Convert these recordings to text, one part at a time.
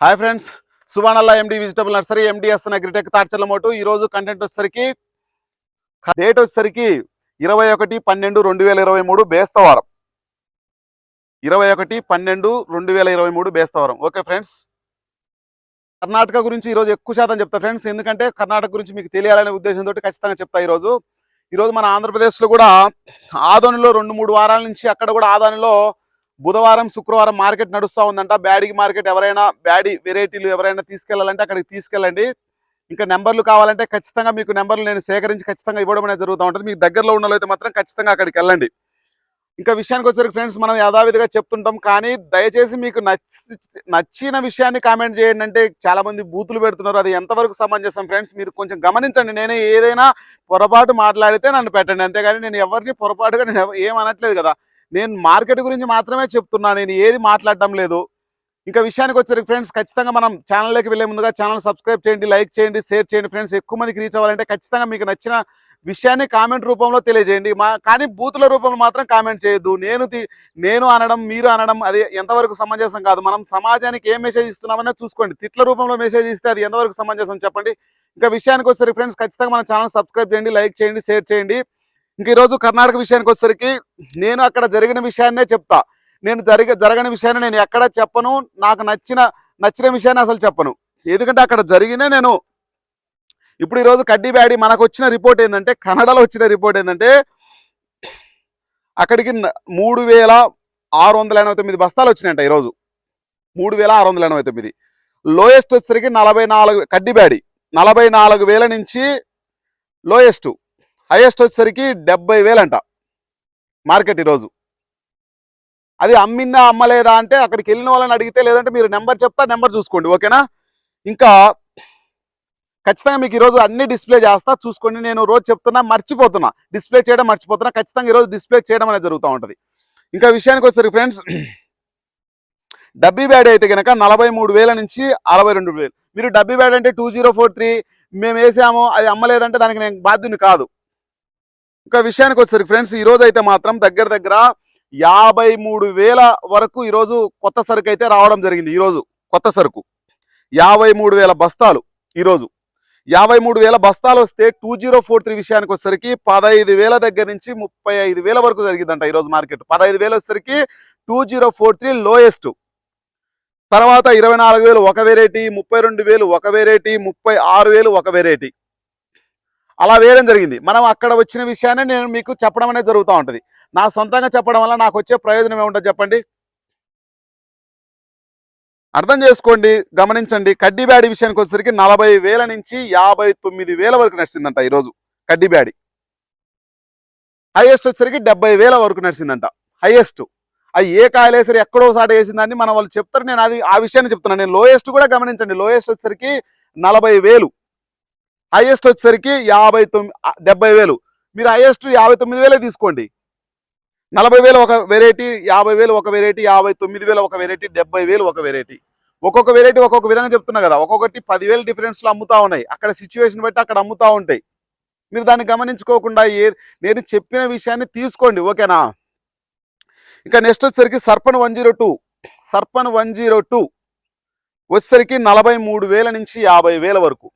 Hi friends సుబానల్లా MD vegetable nursery MDS Agritech Thadcherla మోటు. ఈ రోజు content వచ్చేసరికి డేట్ వచ్చేసరికి ఇరవై ఒకటి పన్నెండు రెండు వేల ఇరవై మూడు బేస్తవారం. ఇరవై ఒకటి పన్నెండు రెండు వేల ఇరవై మూడు బేస్తవారం. Okay friends? కర్ణాటక గురించి ఈరోజు ఎక్కువ శాతం చెప్తా ఫ్రెండ్స్. ఎందుకంటే కర్ణాటక గురించి మీకు తెలియాలనే ఉద్దేశంతో ఖచ్చితంగా చెప్తా ఈరోజు ఈరోజు మన ఆంధ్రప్రదేశ్లో కూడా ఆదోనిలో రెండు మూడు వారాల నుంచి అక్కడ కూడా ఆదోనిలో బుధవారం శుక్రవారం మార్కెట్ నడుస్తూ ఉందంట. బ్యాడీ మార్కెట్ ఎవరైనా బ్యాడీ వెరైటీలు ఎవరైనా తీసుకెళ్ళాలంటే అక్కడికి తీసుకెళ్ళండి. ఇంకా నెంబర్లు కావాలంటే ఖచ్చితంగా మీకు నెంబర్లు నేను సేకరించి ఖచ్చితంగా ఇవ్వడం అనేది జరుగుతూ ఉంటుంది. మీకు దగ్గరలో ఉన్న అయితే మాత్రం ఖచ్చితంగా అక్కడికి వెళ్ళండి. ఇంకా విషయానికి వచ్చేసరికి ఫ్రెండ్స్ మనం యథావిధిగా చెప్తుంటాం. కానీ దయచేసి మీకు నచ్చి నచ్చిన విషయాన్ని కామెంట్ చేయండి అంటే చాలా మంది బూతులు పెడుతున్నారు. అది ఎంతవరకు సమంజసం ఫ్రెండ్స్? మీరు కొంచెం గమనించండి. నేను ఏదైనా పొరపాటు మాట్లాడితే నన్ను పెట్టండి. అంతేగాని నేను ఎవరిని పొరపాటుగా నేను ఏమనట్లేదు ఏం అనట్లేదు కదా. నేను మార్కెట్ గురించి మాత్రమే చెప్తున్నా నేను ఏది మాట్లాడటం లేదు. ఇంకా విషయానికి వచ్చేసరికి ఫ్రెండ్స్ ఖచ్చితంగా మనం ఛానల్లోకి వెళ్ళే ముందుగా ఛానల్ సబ్స్క్రైబ్ చేయండి లైక్ చేయండి షేర్ చేయండి ఫ్రెండ్స్. ఎక్కువ మందికి రీచ్ అవ్వాలంటే ఖచ్చితంగా మీకు నచ్చిన విషయాన్ని కామెంట్ రూపంలో తెలియజేయండి. మా కానీ బూతుల రూపంలో మాత్రం కామెంట్ చేయొద్దు. నేను తి- నేను అనడం మీరు అనడం అది ఎంతవరకు సమంజసం కాదు. మనం సమాజానికి ఏం మెసేజ్ ఇస్తున్నామనే చూసుకోండి. తిట్ల రూపంలో మెసేజ్ ఇస్తే అది ఎంతవరకు సమంజసం చెప్పండి. ఇంకా విషయానికి వచ్చేసరికి ఫ్రెండ్స్ ఖచ్చితంగా మన ఛానల్ సబ్స్క్రైబ్ చేయండి లైక్ చేయండి షేర్ చేయండి. ఇంక ఈరోజు కర్ణాటక విషయానికి వచ్చేసరికి నేను అక్కడ జరిగిన విషయాన్నే చెప్తా. నేను జరిగ జరగని విషయాన్ని నేను ఎక్కడ చెప్పను. నాకు నచ్చిన నచ్చిన విషయాన్ని అసలు చెప్పను. ఎందుకంటే అక్కడ జరిగిందే నేను. ఇప్పుడు ఈరోజు కడ్డీ బ్యాడీ మనకు వచ్చిన రిపోర్ట్ ఏంటంటే కన్నడలో వచ్చిన రిపోర్ట్ ఏంటంటే అక్కడికి మూడు వేల ఆరు వందల ఎనభై తొమ్మిది బస్తాలు వచ్చినాయంట ఈరోజు మూడు వేల ఆరు వందల ఎనభై తొమ్మిది. లోయెస్ట్ వచ్చేసరికి నలభై నాలుగు కడ్డీ బ్యాడీ నలభై నాలుగు వేల నుంచి లోయెస్ట్. హైయెస్ట్ వచ్చేసరికి డెబ్బై వేలంట మార్కెట్ ఈరోజు. అది అమ్మిందా అమ్మలేదా అంటే అక్కడికి వెళ్ళిన వాళ్ళని అడిగితే లేదంటే మీరు నెంబర్ చెప్తా నెంబర్ చూసుకోండి ఓకేనా? ఇంకా ఖచ్చితంగా మీకు ఈరోజు అన్ని డిస్ప్లే చేస్తా చూసుకోండి. నేను రోజు చెప్తున్నా మర్చిపోతున్నా. డిస్ప్లే చేయడం మర్చిపోతున్నా. ఖచ్చితంగా ఈరోజు డిస్ప్లే చేయడం అనేది జరుగుతూ ఉంటుంది. ఇంకా విషయానికి వచ్చేసరికి ఫ్రెండ్స్ డబ్బీ బ్యాడ్ అయితే కనుక నలభై మూడు వేల నుంచి అరవై రెండు వేలు. మీరు డబ్బీ బ్యాడ్ అంటే టూ జీరో ఫోర్ త్రీ మేము వేసాము అది అమ్మలేదంటే దానికి నేను బాధ్యుని కాదు. ఒక విషయానికి వచ్చేసరికి ఫ్రెండ్స్ ఈరోజు అయితే మాత్రం దగ్గర దగ్గర యాభై మూడు వేల వరకు ఈరోజు కొత్త సరుకు అయితే రావడం జరిగింది. ఈరోజు కొత్త సరుకు. యాభై మూడు వేల బస్తాలు ఈరోజు యాభై మూడు వేల బస్తాలు వస్తే టూ జీరో ఫోర్ త్రీ విషయానికి వచ్చేసరికి పదహైదు వేల దగ్గర నుంచి ముప్పై ఐదు వేల వరకు జరిగిందంట ఈరోజు మార్కెట్. పదహైదు వేలు వచ్చేసరికి two zero four three lowest. తర్వాత ఇరవై నాలుగు వేలు ఒక వెరైటీ ముప్పై రెండు వేలు ఒక వెరైటీ ముప్పై ఆరు వేలు ఒక వెరైటీ అలా వేయడం జరిగింది. మనం అక్కడ వచ్చిన విషయాన్ని నేను మీకు చెప్పడం అనేది జరుగుతూ ఉంటుంది. నా సొంతంగా చెప్పడం వల్ల నాకు వచ్చే ప్రయోజనం ఏముంటుంది చెప్పండి? అర్థం చేసుకోండి గమనించండి. కడ్డీబ్యాడి విషయానికి వచ్చేసరికి నలభై వేల నుంచి యాభై తొమ్మిది వేల వరకు నడిచిందంట ఈరోజు కడ్డీబ్యాడి హైయెస్ట్ వచ్చేసరికి డెబ్బై వేల వరకు నడిచిందంట హైయెస్ట్. అది ఏ కాయలు వేసారు ఎక్కడో సాట వేసిందని మన వాళ్ళు చెప్తారు నేను అది ఆ విషయాన్ని చెప్తున్నాను నేను లోయెస్ట్ కూడా గమనించండి. లోయెస్ట్ వచ్చేసరికి నలభై వేలు. హైయెస్ట్ వచ్చేసరికి యాభై తొమ్మిది డెబ్బై వేలు. మీరు హైయెస్ట్ యాభై తొమ్మిది వేలే తీసుకోండి. నలభై వేలు ఒక వెరైటీ యాభై వేలు ఒక వెరైటీ యాభై తొమ్మిది వేలు ఒక వెరైటీ డెబ్బై వేలు ఒక వెరైటీ ఒక్కొక్క వెరైటీ ఒక్కొక్క విధంగా చెప్తున్నా కదా ఒక్కొక్కటి పదివేలు డిఫరెన్స్లో అమ్ముతా ఉన్నాయి. అక్కడ సిచ్యువేషన్ బట్టి అక్కడ అమ్ముతూ ఉంటాయి. మీరు దాన్ని గమనించుకోకుండా ఏ నేను చెప్పిన విషయాన్ని తీసుకోండి ఓకేనా? ఇంకా నెక్స్ట్ వచ్చేసరికి సర్పన్ వన్ జీరో టూ. సర్పన్ వన్ జీరో టూ వచ్చేసరికి నలభై మూడు వేల నుంచి యాభై వేల వరకు.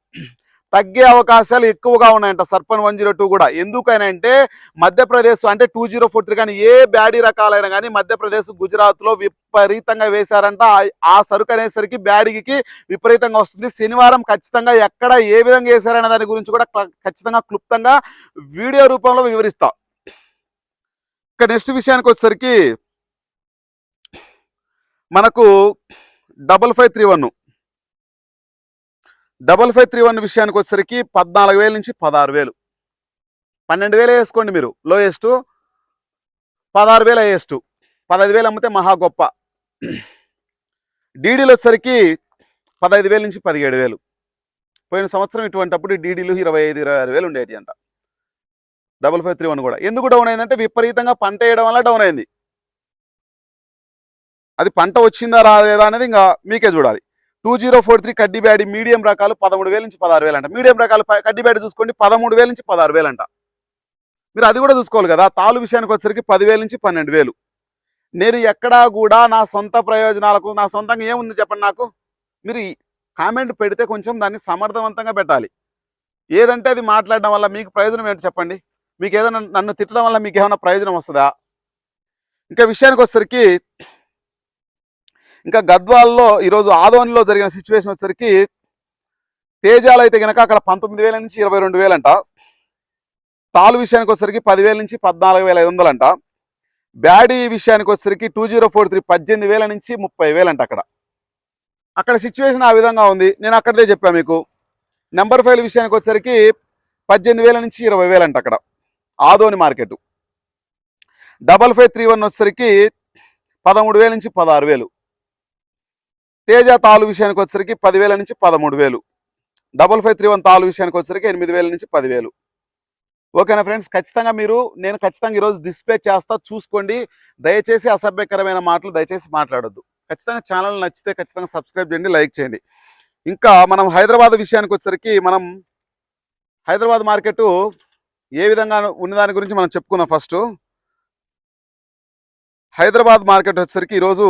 తగ్గే అవకాశాలు ఎక్కువగా ఉన్నాయంట సర్పన్ వన్ జీరో టూ కూడా. ఎందుకనంటే మధ్యప్రదేశ్ అంటే టూ జీరో ఫోర్ త్రీ కానీ ఏ బ్యాడీ రకాలైన కానీ మధ్యప్రదేశ్ గుజరాత్లో విపరీతంగా వేశారంట. ఆ- సరుకు అనేసరికి బ్యాడీకి విపరీతంగా వస్తుంది. శనివారం ఖచ్చితంగా ఎక్కడ ఏ విధంగా వేశారనే దాని గురించి కూడా క్ల- ఖచ్చితంగా క్లుప్తంగా వీడియో రూపంలో వివరిస్తా. ఇక నెక్స్ట్ విషయానికి వచ్చేసరికి మనకు double five three one. Double five three one విషయానికి వచ్చేసరికి పద్నాలుగు వేల నుంచి పదహారు వేలు. పన్నెండు వేలు వేసుకోండి మీరు. లోయెస్ట్ పదహారు వేలు హైయెస్ట్ పదహైదు వేలు అమ్మితే మహా గొప్ప. డీడీలు వచ్చేసరికి పదహైదు వేల నుంచి పదిహేడు వేలు. పోయిన సంవత్సరం ఇటువంటిప్పుడు డీడీలు ఇరవై ఐదు ఇరవై ఆరు వేలు ఉండేటి అంట. డబల్ ఫైవ్ త్రీ వన్ కూడా. ఎందుకు డౌన్ అయిందంటే విపరీతంగా పంట వేయడం వల్ల డౌన్ అయింది. అది పంట వచ్చిందా రాలేదా అనేది ఇంకా మీకే చూడాలి. టూ జీరో ఫోర్ త్రీ కడ్డీ బ్యాడి మీడియం రకాలు పదమూడు వేల నుంచి పదహారు వేలు అంట మీడియం రకాలు కడ్డీ బ్యాడి చూసుకోండి పదమూడు వేల నుంచి పదహారు వేలు అంట మీరు అది కూడా చూసుకోవాలి కదా తాలు విషయానికి వచ్చేసరికి పదివేల నుంచి పన్నెండు వేలు. నేను ఎక్కడా కూడా నా సొంత ప్రయోజనాలకు నా సొంతంగా ఏముంది చెప్పండి నాకు? మీరు కామెంట్ పెడితే కొంచెం దాన్ని సమర్థవంతంగా పెట్టాలి. ఏదంటే అది మాట్లాడడం వల్ల మీకు ప్రయోజనం ఏంటి చెప్పండి? మీకు ఏదైనా నన్ను తిట్టడం వల్ల మీకు ఏమైనా ప్రయోజనం వస్తుందా? ఇంకా విషయానికి వచ్చేసరికి ఇంకా గద్వాల్లో ఈరోజు ఆదోనిలో జరిగిన సిచ్యువేషన్ వచ్చేసరికి తేజాలు అయితే కనుక అక్కడ పంతొమ్మిది వేల నుంచి ఇరవై రెండు వేలంట. తాలు విషయానికి వచ్చేసరికి పదివేల నుంచి పద్నాలుగు వేల ఐదు వందలంట. బ్యాడీ విషయానికి వచ్చేసరికి టూ జీరో ఫోర్ త్రీ పద్దెనిమిది వేల నుంచి ముప్పై వేలంట అక్కడ. అక్కడ సిచ్యువేషన్ ఆ విధంగా ఉంది. నేను అక్కడదే చెప్పాను మీకు. నెంబర్ ఫైవ్ విషయానికి వచ్చేసరికి పద్దెనిమిది వేల నుంచి ఇరవై వేలంట అక్కడ. Adoni market. Double five three one వచ్చేసరికి పదమూడు వేల నుంచి పదహారు వేలు. తేజ తాలు విషయానికి వచ్చరికి పదివేల నుంచి పదమూడు వేలు. డబల్ ఫైవ్ త్రీ వన్ తాలు విషయానికి వచ్చేసరికి ఎనిమిది వేల నుంచి పదివేలు. ఓకేనా ఫ్రెండ్స్? ఖచ్చితంగా మీరు నేను ఖచ్చితంగా ఈరోజు డిస్ప్లే చేస్తా చూసుకోండి. దయచేసి అసభ్యకరమైన మాటలు దయచేసి మాట్లాడొద్దు. ఖచ్చితంగా ఛానల్ నచ్చితే ఖచ్చితంగా సబ్స్క్రైబ్ చేయండి లైక్ చేయండి. ఇంకా మనం హైదరాబాద్ విషయానికి వచ్చేసరికి మనం హైదరాబాద్ మార్కెట్ ఏ విధంగా ఉన్న దాని గురించి మనం చెప్పుకుందాం ఫస్ట్. హైదరాబాద్ మార్కెట్ వచ్చేసరికి ఈరోజు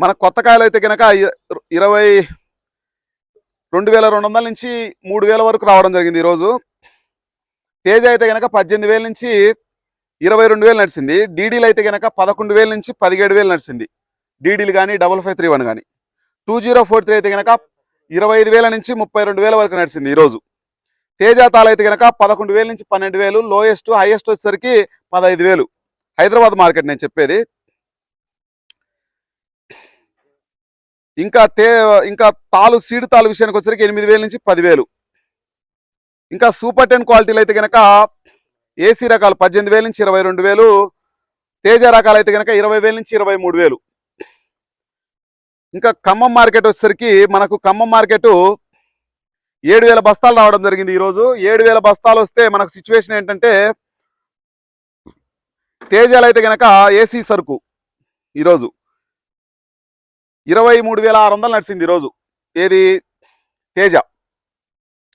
మన కొత్త కాయలు అయితే కనుక ఇరవై రెండు వేల రెండు వందల నుంచి మూడు వేల వరకు రావడం జరిగింది ఈరోజు. తేజ అయితే కనుక పద్దెనిమిది వేల నుంచి ఇరవై రెండు వేలు నడిచింది. డీడీలు అయితే కనుక పదకొండు వేల నుంచి పదిహేడు వేలు నడిచింది. డీడీలు కానీ డబల్ ఫైవ్ త్రీ వన్ కానీ టూ జీరో ఫోర్ త్రీ అయితే కనుక ఇరవై ఐదు వేల నుంచి ముప్పై రెండు వేల వరకు నడిచింది ఈరోజు. తేజ తాళ అయితే కనుక పదకొండు వేల నుంచి పన్నెండు వేలు లోయెస్ట్ హైయెస్ట్ వచ్చేసరికి పదహైదు వేలు. హైదరాబాద్ మార్కెట్ నేను చెప్పేది. ఇంకా తే ఇంకా తాలు సీడ్ తాలు విషయానికి వచ్చేసరికి ఎనిమిది వేల నుంచి పదివేలు. ఇంకా సూపర్ టెన్ క్వాలిటీలు అయితే కనుక ఏసీ రకాలు పద్దెనిమిది వేల నుంచి ఇరవై రెండు వేలు తేజ రకాలు అయితే కనుక ఇరవై వేల నుంచి ఇరవై మూడు వేలు. ఇంకా ఖమ్మం మార్కెట్ వచ్చేసరికి మనకు ఖమ్మం మార్కెట్ ఏడు వేల బస్తాలు రావడం జరిగింది ఈరోజు. ఏడు వేల బస్తాలు వస్తే మనకు సిచ్యువేషన్ ఏంటంటే తేజాలు అయితే కనుక ఏసీ సరుకు ఈరోజు. ఇరవై మూడు వేల ఆరు వందలు నడిచింది ఈరోజు. ఏది? తేజ.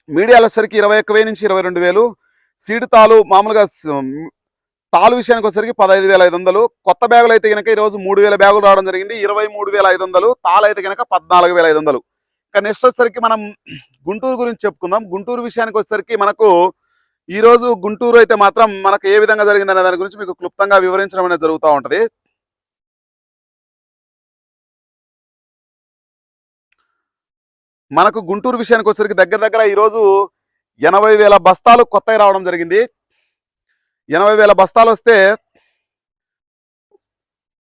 మీడియాలో వచ్చేసరికి ఇరవై ఒక్క వేలు నుంచి ఇరవై రెండు వేలు. సీడ్ తాలు మామూలుగా తాలు విషయానికి వచ్చేసరికి పదహైదు వేల ఐదు వందలు. కొత్త బ్యాగులు అయితే కనుక ఈరోజు మూడు వేల బ్యాగులు రావడం జరిగింది. ఇరవై మూడు వేల ఐదు వందలు. తాలు అయితే కనుక పద్నాలుగు వేల ఐదు వందలు. ఇంకా నెక్స్ట్ వచ్చేసరికి మనం గుంటూరు గురించి చెప్పుకుందాం. గుంటూరు విషయానికి వచ్చేసరికి మనకు ఈ రోజు గుంటూరు అయితే మాత్రం మనకు ఏ విధంగా జరిగిందనే దాని గురించి మీకు క్లుప్తంగా వివరించడం అనేది జరుగుతూ ఉంటుంది. మనకు గుంటూరు విషయానికి వచ్చేసరికి దగ్గర దగ్గర ఈరోజు ఎనభై వేల బస్తాలు కొత్తవి రావడం జరిగింది. ఎనభై వేల బస్తాలు వస్తే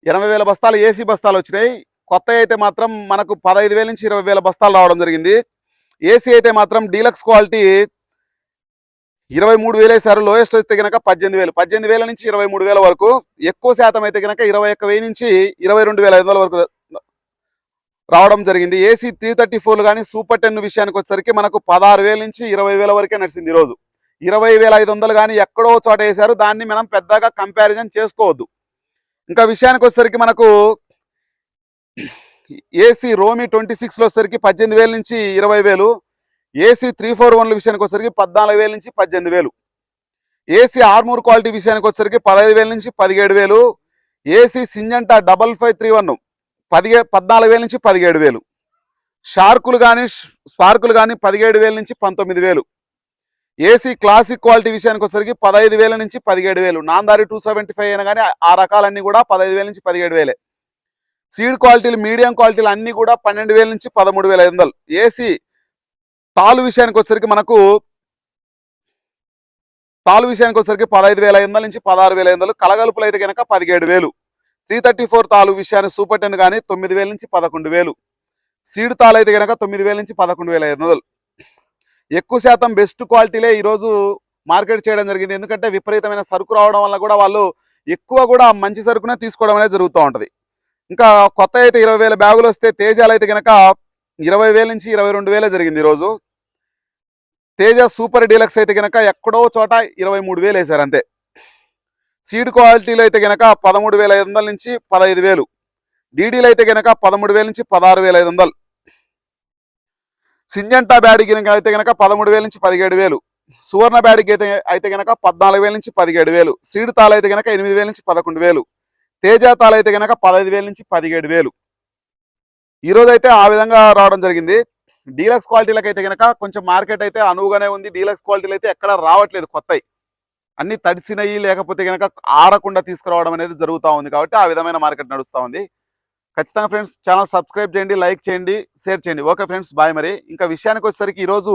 ఎనభై వేల బస్తాలు ఏసీ బస్తాలు వచ్చినాయి. కొత్త అయితే మాత్రం మనకు పదహైదు వేల నుంచి ఇరవై వేల బస్తాలు రావడం జరిగింది. ఏసీ అయితే మాత్రం డీలక్స్ క్వాలిటీ ఇరవై మూడు వేలు వేసారు లోయెస్ట్ అయితే కనుక పద్దెనిమిది వేలు. పద్దెనిమిది వేల నుంచి ఇరవై మూడు వేల వరకు ఎక్కువ శాతం అయితే కనుక ఇరవై ఒక్క వెయ్యి నుంచి ఇరవై రెండు వేల ఐదు వందల వరకు రావడం జరిగింది. ఏసీ త్రీ థర్టీ ఫోర్లు కానీ సూపర్ టెన్ విషయానికి వచ్చేసరికి మనకు పదహారు వేల నుంచి ఇరవై వేల వరకే నడిచింది ఈరోజు. ఇరవై వేల ఐదు వందలు కానీ ఎక్కడో చోట వేశారు. దాన్ని మనం పెద్దగా కంపారిజన్ చేసుకోవద్దు. ఇంకా విషయానికి వచ్చేసరికి మనకు ఏసీ రోమి ట్వంటీ సిక్స్లో వచ్చేసరికి పద్దెనిమిది వేల నుంచి ఇరవై వేలు. ఏసీ త్రీ ఫోర్ వన్ల విషయానికి వచ్చేసరికి పద్నాలుగు వేల నుంచి పద్దెనిమిది వేలు. ఏసీ ఆర్మూర్ క్వాలిటీ విషయానికి వచ్చేసరికి పదహైదు వేల నుంచి పదిహేడు వేలు. AC Syngenta double five three one పదిహే పద్నాలుగు వేల నుంచి పదిహేడు వేలు. షార్కులు కానీ స్పార్కులు కానీ పదిహేడు వేల నుంచి పంతొమ్మిది వేలు. ఏసీ క్లాసిక్ క్వాలిటీ విషయానికి వచ్చేసరికి పదహైదు వేల నుంచి పదిహేడు వేలు. నాందారి టూ సెవెంటీ ఫైవ్ అయినా కానీ ఆ రకాలన్నీ కూడా పదహైదు వేల నుంచి పదిహేడు వేలే. సీడ్ క్వాలిటీలు మీడియం క్వాలిటీలు అన్నీ కూడా పన్నెండు వేల నుంచి పదమూడు వేల ఐదు వందలు. ఏసీ తాలు విషయానికి వచ్చేసరికి మనకు తాలు విషయానికి వచ్చేసరికి పదహైదు వేల ఐదు వందల నుంచి పదహారు వేల ఐదు వందలు. కలగలుపులు అయితే కనుక పదిహేడు వేలు. త్రీ థర్టీ ఫోర్ తాలు విషయాన్ని సూపర్ టెన్ కానీ తొమ్మిది వేల నుంచి పదకొండు వేలు. సీడ్ తాలు అయితే కనుక తొమ్మిది వేల నుంచి పదకొండు వేల ఐదు వందలు. ఎక్కువ శాతం బెస్ట్ క్వాలిటీలే ఈరోజు మార్కెట్ చేయడం జరిగింది. ఎందుకంటే విపరీతమైన సరుకు రావడం వల్ల కూడా వాళ్ళు ఎక్కువ కూడా మంచి సరుకునే తీసుకోవడం అనేది జరుగుతూ ఉంటుంది. ఇంకా కొత్త అయితే ఇరవై వేల బ్యాగులు వస్తే తేజాలు అయితే కనుక ఇరవై వేల నుంచి ఇరవై రెండు వేలే జరిగింది ఈరోజు తేజ సూపర్ డీలక్స్ అయితే కనుక ఎక్కడో చోట ఇరవై మూడు వేలు వేశారు అంతే. సీడ్ క్వాలిటీలో అయితే కనుక పదమూడు వేల ఐదు వందల నుంచి పదహైదు వేలు. డీడీలు అయితే కనుక పదమూడు వేల నుంచి పదహారు వేల ఐదు వందలు. సింజంటా బ్యాడికి అయితే కనుక పదమూడు వేల నుంచి పదిహేడు వేలు. సువర్ణ బ్యాడ్కి అయితే అయితే కనుక పద్నాలుగు వేల నుంచి పదిహేడు వేలు. సీడ్ తాళ అయితే కనుక ఎనిమిది వేల నుంచి పదకొండు వేలు. తేజ తాళ అయితే కనుక పదహైదు వేల నుంచి పదిహేడు వేలు. ఈరోజు అయితే ఆ విధంగా రావడం జరిగింది. డీలక్స్ క్వాలిటీలకు అయితే కనుక కొంచెం మార్కెట్ అయితే అనువుగానే ఉంది. డీలక్స్ క్వాలిటీలు అయితే ఎక్కడ రావట్లేదు కొత్తవి అన్ని తడిసినవి లేకపోతే కనుక ఆరకుండా తీసుకురావడం అనేది జరుగుతూ ఉంది కాబట్టి ఆ విధమైన మార్కెట్ నడుస్తూ ఉంది. ఖచ్చితంగా ఫ్రెండ్స్ ఛానల్ సబ్స్క్రైబ్ చేయండి లైక్ చేయండి షేర్ చేయండి. ఓకే ఫ్రెండ్స్ బాయ్ మరి. ఇంకా విషయానికి వచ్చేసరికి ఈరోజు